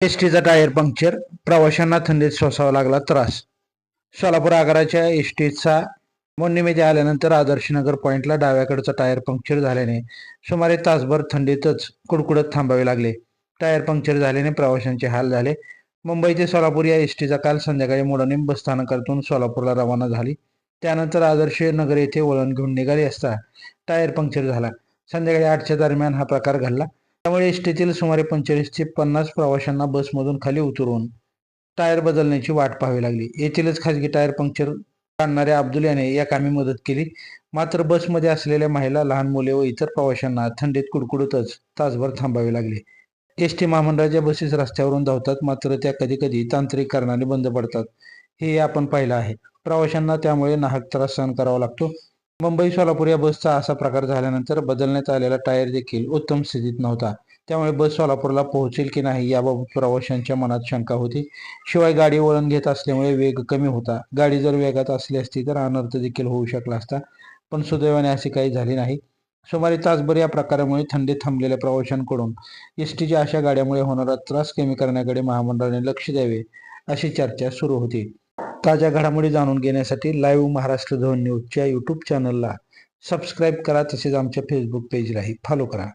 S टीचा tyre puncture प्रवाशांना थंडीत सोसावा लागला त्रास. सोलापूर आगाराच्या एस टीचा मोडणीमध्ये आल्यानंतर आदर्शनगर पॉईंटला डाव्याकडचा टायर पंक्चर झाल्याने सुमारे तासभर थंडीतच कुडकुडत थांबावे लागले. टायर पंक्चर झाल्याने प्रवाशांचे हाल झाले. मुंबई ते सोलापूर या एस टीचा काल संध्याकाळी मोडणी बस स्थानकातून सोलापूरला रवाना झाली. त्यानंतर आदर्श नगर येथे वळण घेऊन निघाली असता टायर पंक्चर झाला. संध्याकाळी आठच्या दरम्यान हा प्रकार घडला. त्यामुळे एस टीतील सुमारे पंचेचाळीस ते पन्नास प्रवाशांना बसमधून खाली उतरवून टायर बदलण्याची वाट पाहावी लागली. येथीलच खाजगी टायर पंक्चर काढणाऱ्या अब्दुल याने या कामी मदत केली. मात्र बसमध्ये असलेल्या महिला लहान मुले व इतर प्रवाशांना थंडीत कुडकुडतच तासभर थांबावे लागले. एस टी महामंडळाच्या बसेस रस्त्यावरून धावतात मात्र त्या कधी कधी तांत्रिक कारणाने बंद पडतात. हे आपण पाहिलं आहे. प्रवाशांना त्यामुळे नाहक त्रास सहन करावा लागतो. मुंबई सोलापूर या बसचा असा प्रकार झाल्यानंतर बदलण्यात आलेला टायर देखील उत्तम स्थितीत नव्हता. त्यामुळे बस सोलापूरला पोहोचेल की नाही याबाबत प्रवाशांच्या मनात शंका होती. शिवाय गाडी वळण घेत असल्यामुळे वेग कमी होता. गाडी जर वेगात असली असती तर अनर्थ देखील होऊ शकला असता. पण सुदैवाने असे काही झाले नाही. सुमारे तासभर या प्रकारामुळे थंडी थांबलेल्या प्रवाशांकडून एस टीच्या अशा गाड्यामुळे होणारा त्रास कमी करण्याकडे महामंडळाने लक्ष द्यावे अशी चर्चा सुरू होती. ताज्या घडामोडी जाणून घेण्यासाठी लाईव्ह महाराष्ट्र धोन न्यूजच्या यूट्यूब चॅनलला सबस्क्राईब करा. तसेच आमच्या फेसबुक पेजलाही फॉलो करा.